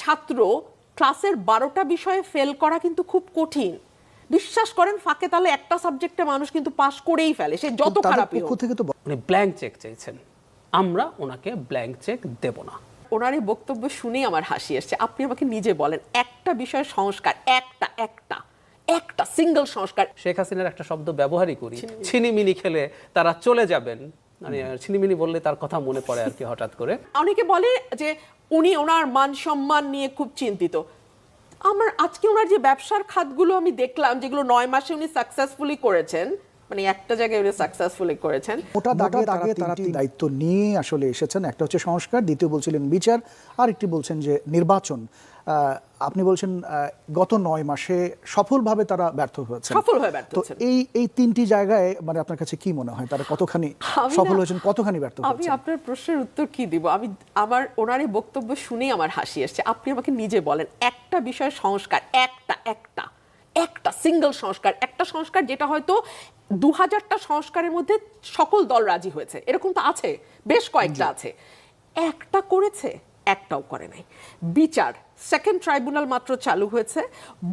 ছাত্র ক্লাসের বারোটা বিষয়ে ফেল করা কিন্তু খুব কঠিন। বিশ্বাস করেন ফাঁকে তাহলে একটা সাবজেক্টে মানুষ কিন্তু পাশ করেই ফেলে সে যত হোক। থেকে তো উনি ব্ল্যাঙ্ক চেক চেয়েছেন আমরা ওনাকে ব্ল্যাঙ্ক চেক দেব না। ওনার এই বক্তব্য শুনেই আমার হাসি এসছে আপনি আমাকে নিজে বলেন একটা বিষয় সংস্কার একটা একটা একটা সিঙ্গেল সংস্কার। শেখ হাসিনার একটা শব্দ ব্যবহারই করি। ছিনিমিনি খেলে তারা চলে যাবেন। মানে ছিনিমিনি বললে তার কথা মনে পড়ে আর কি হঠাৎ করে। অনেকে বলে যে উনি ওনার মান সম্মান নিয়ে খুব চিন্তিত। আমার আজকে ওনার যে ব্যবসার খাতগুলো আমি দেখলাম যেগুলো নয় মাসে উনি সাকসেসফুলি করেছেন মানে একটা জায়গায় উনি সাকসেসফুলি করেছেন। মোটা দাগে তারা দায়িত্ব নিয়ে আসলে এসেছেন। একটা হচ্ছে সংস্কার দ্বিতীয় বলছিলেন বিচার আর একটি বলছেন যে নির্বাচন। আপনি বলছেন গত নয় মাসে সফলভাবে তারা ব্যর্থ হয়েছে সফলভাবে ব্যর্থ তো এই এই তিনটি জায়গায় মানে আপনার কাছে কি মনে হয়? তারা কতখানি সফল হয়েছেন কতখানি ব্যর্থ আমি আপনার প্রশ্নের উত্তর কি দিব? আমি আমার ওনার এই বক্তব্য শুনেই আমার হাসি এসছে আপনি আমাকে নিজে বলেন একটা বিষয় সংস্কার একটা একটা একটা সিঙ্গেল সংস্কার একটা সংস্কার যেটা হয়তো দু হাজারটা সংস্কারের মধ্যে সকল দল রাজি হয়েছে। এরকম তো আছে বেশ কয়েকটা আছে। একটা করেছে একটাও করে নাই। বিচার সেকেন্ড ট্রাইব্যুনাল মাত্র চালু হয়েছে।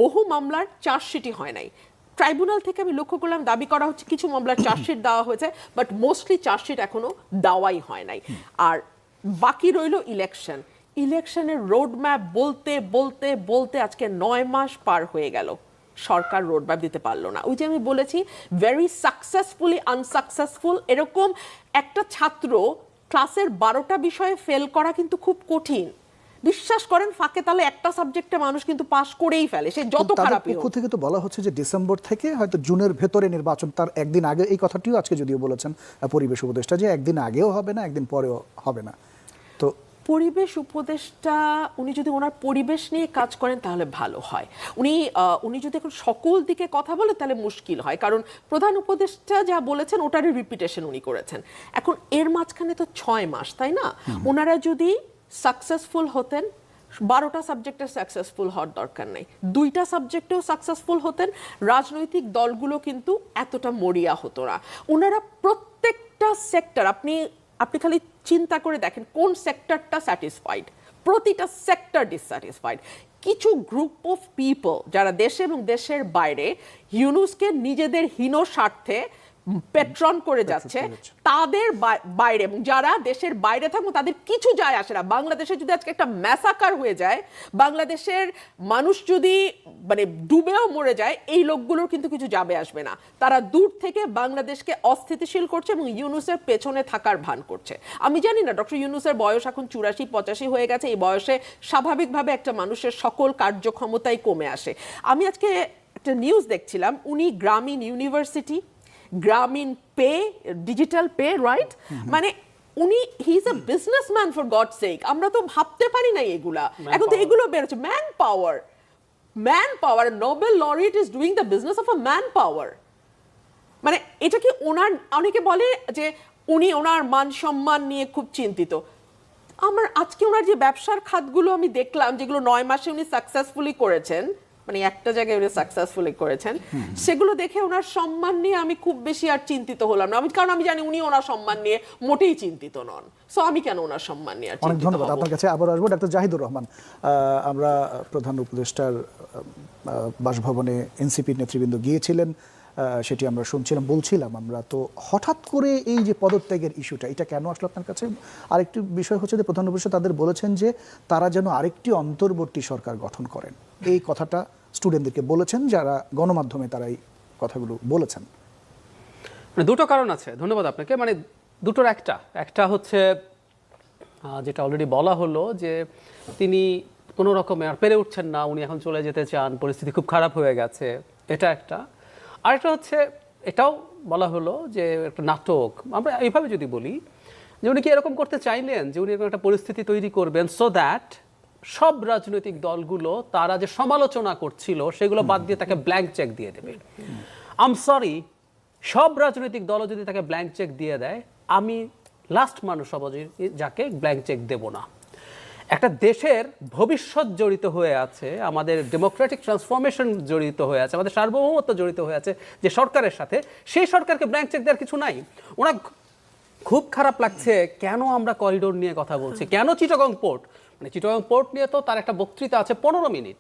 বহু মামলার চার্জশিটই হয় নাই। ট্রাইব্যুনাল থেকে আমি লক্ষ্য করলাম, দাবি করা হচ্ছে কিছু মামলার চার্জশিট দেওয়া হয়েছে বাট মোস্টলি চার্জশিট এখনও দেওয়াই হয় নাই। আর বাকি রইল ইলেকশন ইলেকশনের রোড ম্যাপ বলতে বলতে বলতে আজকে নয় মাস পার হয়ে গেল। সরকার রোড ম্যাপ দিতে পারল না। ওই যে আমি বলেছি ভেরি সাকসেসফুলি আনসাকসেসফুল এরকম একটা ছাত্র ক্লাসের বারোটা বিষয়ে ফেল করা কিন্তু খুব কঠিন। বিশ্বাস করেন ফাঁকে তাহলে একটা সাবজেক্টে মানুষ কিন্তু পাস করেই ফেলে সে যত খারাপ পক্ষ থেকে তো বলা হচ্ছে যে ডিসেম্বর থেকে হয়তো জুনের ভেতরে নির্বাচন তার একদিন আগে এই কথাটিও আজকে যদিও বলেছেন পরিবেশ উপদেষ্টা যে একদিন আগেও হবে না একদিন পরেও হবে না। তো পরিবেশ উপদেষ্টা উনি যদি ওনার পরিবেশ নিয়ে কাজ করেন তাহলে ভালো হয়। উনি উনি যদি এখন সকল দিকে কথা বলে তাহলে মুশকিল হয় কারণ প্রধান উপদেষ্টা যা বলেছেন ওটারই রিপিটেশন উনি করেছেন। এখন এর মাঝখানে তো ছয় মাস তাই না? ওনারা যদি সাকসেসফুল হতেন বারোটা সাবজেক্টে সাকসেসফুল হওয়ার দরকার নেই। দুইটা সাবজেক্টেও সাকসেসফুল হতেন রাজনৈতিক দলগুলো কিন্তু এতটা মরিয়া হতো না। ওনারা প্রত্যেকটা সেক্টর আপনি আপনি খালি চিন্তা করে দেখেন কোন সেক্টরটা স্যাটিসফাইড প্রতিটা সেক্টর ডিসস্যাটিসফাইড কিছু গ্রুপ অফ পিপল যারা দেশে এবং দেশের বাইরে, ইউনুসকে নিজেদের হীন স্বার্থে পেট্রন করে যাচ্ছে তাদের বাইরে এবং যারা দেশের বাইরে থাকব তাদের কিছু যায় আসে না। বাংলাদেশে যদি আজকে একটা ম্যাসাকার হয়ে যায় বাংলাদেশের মানুষ যদি মানে ডুবেও মরে যায় এই লোকগুলোর কিন্তু কিছু যাবে আসবে না। তারা দূর থেকে বাংলাদেশকে অস্থিতিশীল করছে এবং ইউনুসের পেছনে থাকার ভান করছে। আমি জানি না ডক্টর ইউনুসের বয়স এখন চুরাশি পঁচাশি হয়ে গেছে। এই বয়সে স্বাভাবিকভাবে একটা মানুষের সকল কার্যক্ষমতাই কমে আসে। আমি আজকে একটা নিউজ দেখছিলাম উনি গ্রামীণ ইউনিভার্সিটি গ্রামীণ পে ডিজিটাল পে রাইট মানে উনি he is a businessman for God sake আমরা তো ভাবতে পারি না এগুলা। এখন তো এগুলো বেরোচ্ছে manpower manpower Nobel laureate is doing the business of a manpower মানে এটা কি ওনার অনেকে বলে যে উনি ওনার মান সম্মান নিয়ে খুব চিন্তিত। আমার আজকে ওনার যে ব্যবসার খাতগুলো আমি দেখলাম যেগুলো নয় মাসে উনি সাকসেসফুলি করেছেন মানে একটা জায়গায় উনি সাকসেসফুলি করেছেন। সেগুলো দেখে ওনার সম্মান নিয়ে আমি খুব বেশি আর চিন্তিত হলাম না। আমি কারণ আমি জানি উনি ওনার সম্মান নিয়ে মোটেই চিন্তিত নন। সো আমি কেন ওনার সম্মান নিয়ে আর অনেক ধন্যবাদ। আপনার কাছে আবার আসব। ডাক্তার জাহিদুর রহমান আমরা প্রধান উপদেষ্টার বাসভবনে এনসিপির নেতৃবৃন্দ গিয়েছিলেন। সেটি আমরা শুনছিলাম বলছিলাম আমরা। তো হঠাৎ করে এই যে পদত্যাগের ইস্যুটা এটা কেন আসলো আপনার কাছে? আরেকটি বিষয় হচ্ছে যে প্রধান উপদেষ্টা তাদের বলেছেন যে তারা যেন আরেকটি অন্তর্বর্তী সরকার গঠন করেন। এই কথাটা স্টুডেন্টদেরকে বলেছেন, যারা গণমাধ্যমে তারা এই কথাগুলো বলেছেন। মানে দুটো কারণ আছে, ধন্যবাদ আপনাকে। মানে দুটোর একটা একটা হচ্ছে যেটা অলরেডি বলা হলো যে তিনি কোনো রকমে আর পেরে উঠছেন না, উনি এখন চলে যেতে চান, পরিস্থিতি খুব খারাপ হয়ে গেছে, এটা একটা। আরেকটা হচ্ছে, এটাও বলা হলো যে একটা নাটক, আমরা এইভাবে যদি বলি, যে উনি কি এরকম করতে চাইলেন, যে উনি এরকম একটা পরিস্থিতি তৈরি করবেন সো দ্যাট সব রাজনৈতিক দলগুলো তারা যে সমালোচনা করছিল, সেগুলো বাদ দিয়ে তাকে ব্ল্যাঙ্ক চেক দিয়ে দেবে। আম সরি সব রাজনৈতিক দলও যদি তাকে ব্ল্যাঙ্ক চেক দিয়ে দেয়, আমি লাস্ট মানুষ হব যাকে ব্ল্যাঙ্ক চেক দেব না। একটা দেশের ভবিষ্যৎ জড়িত হয়ে আছে, আমাদের ডেমোক্রেটিক ট্রান্সফরমেশন জড়িত হয়ে আছে, আমাদের সার্বভৌমত্ব জড়িত হয়ে আছে যে সরকারের সাথে, সেই সরকারকে ব্ল্যাঙ্ক চেক দেওয়ার কিছু নাই। ওরা খুব খারাপ লাগছে, কেন আমরা করিডোর নিয়ে কথা বলছি? কেন চিটাগং পোর্ট মানে চিটাগাং পোর্ট নিয়ে তো তার একটা বক্তৃতা আছে পনেরো মিনিট।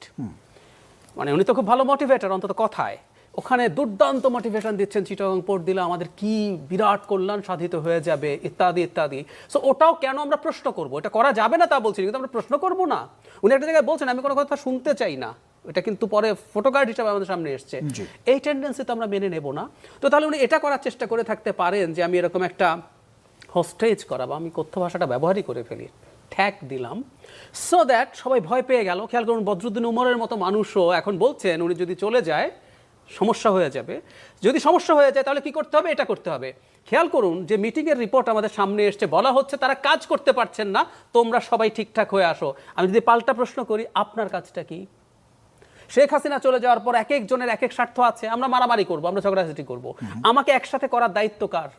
মানে উনি তো খুব ভালো মোটিভেটার অন্তত কথায়। ওখানে দুর্দান্ত মোটিভেশন দিচ্ছেন চিটাগাং পোর্ট দিলে আমাদের কি বিরাট কল্যাণ সাধিত হয়ে যাবে ইত্যাদি ইত্যাদি। সো ওটাও কেন আমরা প্রশ্ন করব? এটা করা যাবে না তা বলছি কিন্তু আমরা প্রশ্ন করব না। উনি একটা জায়গায় বলছেন আমি কোনো কথা শুনতে চাই না। এটা কিন্তু পরে ফটোকার্ড হিসাবে আমাদের সামনে এসছে। এই টেন্ডেন্সি তো আমরা মেনে নেব না। তো তাহলে উনি এটা করার চেষ্টা করে থাকতে পারেন যে আমি এরকম একটা হোস্টেজ করা বা আমি কথ্য ভাষাটা ব্যবহারই করে ফেলি। ঠ্যাক দিলাম। সো দ্যাট সবাই ভয় পেয়ে গেল। খেয়াল করুন বদরুদ্দিন উমরের মতো মানুষও এখন বলছেন উনি যদি চলে যায় সমস্যা হয়ে যাবে। যদি সমস্যা হয়ে যায় তাহলে কি করতে হবে? এটা করতে হবে। খেয়াল করুন যে মিটিংয়ের রিপোর্ট আমাদের সামনে এসছে বলা হচ্ছে তারা কাজ করতে পারছেন না তোমরা সবাই ঠিকঠাক হয়ে আসো। আমি যদি পাল্টা প্রশ্ন করি আপনার কাজটা কি? শেখ হাসিনা চলে যাওয়ার পর এক একজনের এক এক স্বার্থ আছে আমরা মারামারি করব আমরা ঝগড়াঝাটি করব। আমাকে একসাথে করার দায়িত্ব কার?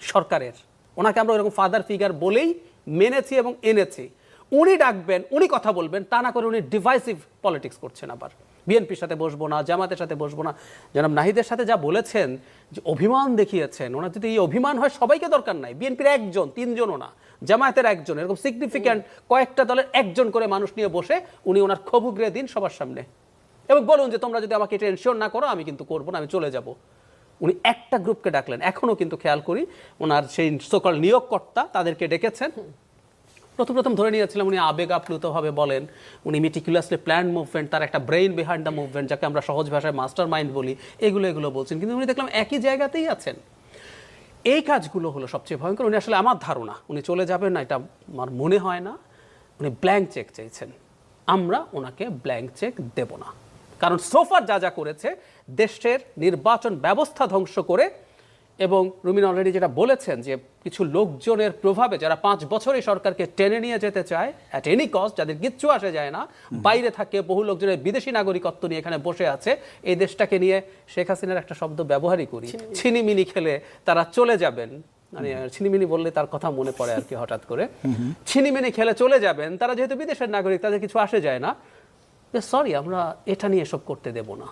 সরকারের। ওনাকে আমরা ওরকম ফাদার ফিগার বলেই মেনেছি এবং এনেছি। উনি ডাকবেন, উনি কথা বলবেন, তা না করে উনি ডিভাইসিভ পলিটিক্স করছেন আবার। বিএনপির সাথে বসবো না, জামাতের সাথে বসবো না। জনাব নাহিদের সাথে যা বলেছেন, যে অভিমান দেখিয়েছেন, ওনার যদি এই অভিমান হয়, সবাইকে দরকার নাই। বিএনপির একজন, তিনজনও না, জামায়াতের একজন, এরকম সিগনিফিক্যান্ট কয়েকটা দলের একজন করে মানুষ নিয়ে বসে উনি ওনার ক্ষোভ উগরে দিন সবার সামনে। এবং বলুন যে তোমরা যদি আমাকে এটা না করো, আমি কিন্তু করব না, আমি চলে যাব। উনি একটা গ্রুপকে ডাকলেন। এখনও কিন্তু খেয়াল করি, ওনার সেই সকল নিয়োগকর্তা তাদেরকে ডেকেছেন। প্রথম প্রথম ধরে নিয়েছিলাম উনি আবেগ আপ্লুতভাবে বলেন, উনি মিটিকুলাসলি প্ল্যান মুভমেন্ট তার একটা ব্রেইন বিহাইন্ড দ্য মুভমেন্ট যাকে আমরা সহজ ভাষায় মাস্টার মাইন্ড বলি, এগুলো এগুলো বলছেন। কিন্তু উনি দেখলাম একই জায়গাতেই আছেন। এই কাজগুলো হলো সবচেয়ে ভয়ঙ্কর। উনি আসলে আমার ধারণা, উনি চলে যাবেন না, এটা আমার মনে হয় না। উনি ব্ল্যাঙ্ক চেক চেয়েছেন আমরা ওনাকে ব্ল্যাঙ্ক চেক দেব না। কারণ সোফার যা যা করেছে দেশের নির্বাচন ব্যবস্থা ধ্বংস করে এবং রুমিন অলরেডি যেটা বলেছেন যে কিছু লোকজনের প্রভাবে যারা পাঁচ বছর এই সরকারকে টেনে নিয়ে যেতে চায় অ্যাট এনি কস্ট যাদের কিচ্ছু আসে যায় না বাইরে থাকে বহু লোকজনের বিদেশি নাগরিকত্ব নিয়ে এখানে বসে আছে এই দেশটাকে নিয়ে শেখ হাসিনার একটা শব্দ ব্যবহারই করি। ছিনিমিনি। খেলে তারা চলে যাবেন। মানে ছিনিমিনি বললে তার কথা মনে পড়ে আর কি হঠাৎ করে। ছিনিমিনি খেলে চলে যাবেন তারা যেহেতু বিদেশের নাগরিক তাদের কিছু আসে যায় না। সরি আমরা এটা নিয়ে এসব করতে দেব না।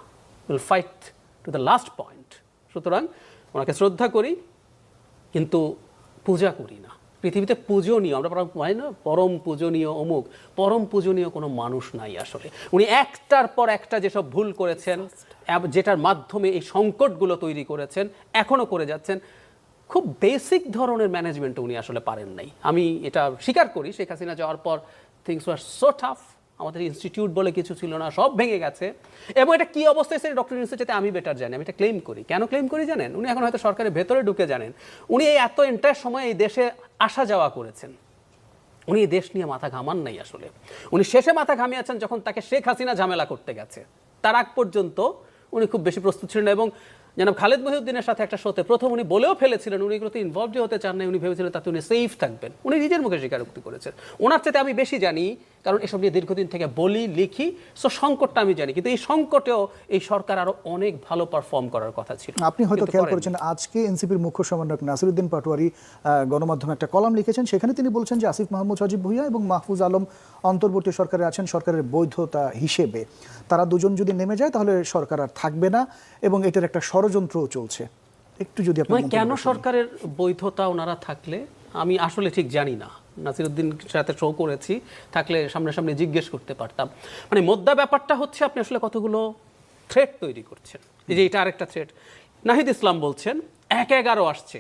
Will fight to the last point সুতরাং ওনাকে শ্রদ্ধা করি, কিন্তু পূজা করি না। পৃথিবীতে পূজনীয়, আমরা পরম- হয় না, পরম পূজনীয় অমুক, পরম পূজনীয় কোনো মানুষ নাই আসলে। উনি একটার পর একটা যেসব ভুল করেছেন যেটার মাধ্যমে এই সংকটগুলো তৈরি করেছেন এখনও করে যাচ্ছেন, খুব বেসিক ধরনের ম্যানেজমেন্ট উনি আসলে পারেন নাই। আমি এটা স্বীকার করি, শেখ হাসিনা যাওয়ার পর থিংস ওয়ার সো টাফ আমাদের ইনস্টিটিউট বলে কিছু ছিল না, সব ভেঙে গেছে। এবং এটা কী অবস্থায় সেটা ডক্টর ইউনুসের চাইতে আমি বেটার জানি, আমি এটা ক্লেম করি। কেন ক্লেম করি জানেন? উনি এখন হয়তো সরকারের ভেতরে ঢুকে জানেন। উনি এই এত এন্টার সময় এই দেশে আসা যাওয়া করেছেন। উনি এই দেশ নিয়ে মাথা ঘামান নাই আসলে। উনি শেষে মাথা ঘামিয়েছেন যখন তাকে শেখ হাসিনা ঝামেলা করতে গেছে। তার আগ পর্যন্ত উনি খুব বেশি প্রস্তুত ছিলেন এবং যেন খালেদ মহিউদ্দিনের সাথে একটা শোতে প্রথম উনি বলেও ফেলেছিলেন, উনি এগুলোতে ইনভলভ হতে চান না উনি ভেবেছিলেন তাতে উনি সেফ থাকবেন। উনি নিজের মুখে স্বীকারোক্তি করেছেন। ওনার চাইতে আমি বেশি জানি কারণ এসব নিয়ে দীর্ঘদিন থেকে বলি লিখি। সো সংকটটা আমি জানি। কিন্তু এই সংকটেও এই সরকার আরও অনেক ভালো পারফর্ম করার কথা ছিল। আপনি হয়তো খেয়াল করেছেন আজকে এনসিপির মুখ্য সমন্বয়ক নাসিরুদ্দিন পাটোয়ারি গণমাধ্যমে একটা কলাম লিখেছেন। সেখানে তিনি বলছেন যে আসিফ মাহমুদ সজীব ভুইয়া এবং মাহফুজ আলম অন্তর্বর্তী সরকারে আছেন সরকারের বৈধতা হিসেবে। তারা দুজন যদি নেমে যায় তাহলে সরকার আর থাকবে না এবং এটার একটা ষড়যন্ত্রও চলছে। একটু যদি আপনি মানে কেন সরকারের বৈধতা ওনারা থাকলে আমি আসলে ঠিক জানি না। নাসিরুদ্দিন সাথে শো করেছি থাকলে সামনে জিজ্ঞেস করতে পারতাম। মানে মোদ্দা ব্যাপারটা হচ্ছে আপনি আসলে কতগুলো থ্রেট তৈরি করছেন। এই যে এটা আরেকটা থ্রেট নাহিদ ইসলাম বলছেন এক এগারো আসছে।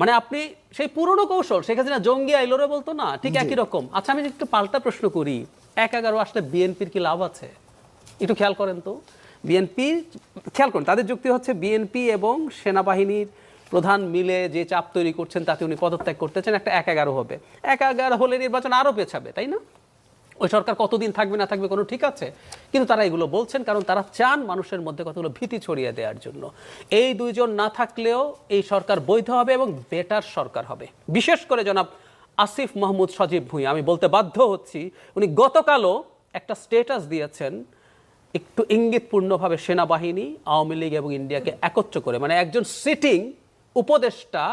মানে আপনি সেই পুরনো কৌশল শেখ হাসিনা জঙ্গি আইলোরে বলতো না ঠিক একই রকম। আচ্ছা আমি একটু পাল্টা প্রশ্ন করি এক এগারো আসলে বিএনপির কি লাভ আছে? একটু খেয়াল করেন তো। বিএনপি খেয়াল করেন তাদের যুক্তি হচ্ছে বিএনপি এবং সেনাবাহিনীর প্রধান মিলে যে চাপ তৈরি করছেন, তাতে উনি পদত্যাগ করতেছেন, একটা এক এগারো হবে। এক এগারো হলে নির্বাচন আরও পেছাবে, তাই না? ওই সরকার কতদিন থাকবে, না থাকবে, কোনো ঠিক আছে। কিন্তু তারা এগুলো বলছেন কারণ তারা চান মানুষের মধ্যে কতগুলো ভীতি ছড়িয়ে দেওয়ার জন্য। এই দুইজন না থাকলেও এই সরকার বৈধ হবে এবং বেটার সরকার হবে। বিশেষ করে জনাব আসিফ মাহমুদ সজীব ভুঁইয়া আমি বলতে বাধ্য হচ্ছি, উনি গতকালও একটা স্টেটাস দিয়েছেন, একটু ইঙ্গিতপূর্ণভাবে সেনাবাহিনী, আওয়ামী লীগ এবং ইন্ডিয়াকে একত্র করে মানে একজন সিটিং উপদেষ্টা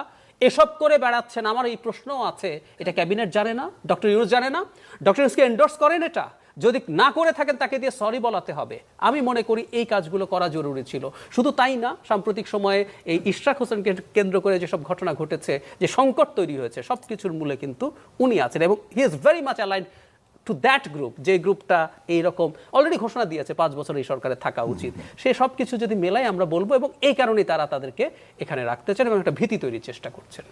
এসব করে বেড়াচ্ছেন। আমার এই প্রশ্নও আছে। এটা ক্যাবিনেট জানে না, ডক্টর ইউনুস জানে না। ডক্টর ইউনুসকে এন্ডোর্স করেন এটা। যদি না করে থাকেন, তাকে দিয়ে সরি বলাতে হবে। আমি মনে করি এই কাজগুলো করা জরুরি ছিল। শুধু তাই না, সাম্প্রতিক সময়ে এই ইশরাক হোসেনকে কেন্দ্র করে যেসব ঘটনা ঘটেছে, যে সংকট তৈরি হয়েছে সব কিছুর মূলে কিন্তু উনি আছেন এবং he is very much align to that group যে গ্রুপটা এইরকম অলরেডি ঘোষণা দিয়েছে পাঁচ বছর এই সরকারে থাকা উচিত। সে সব কিছু যদি মেলায় আমরা বলব এবং এই কারণেই তারা তাদেরকে এখানে রাখতে চান এবং একটা ভীতি তৈরির চেষ্টা করছেন।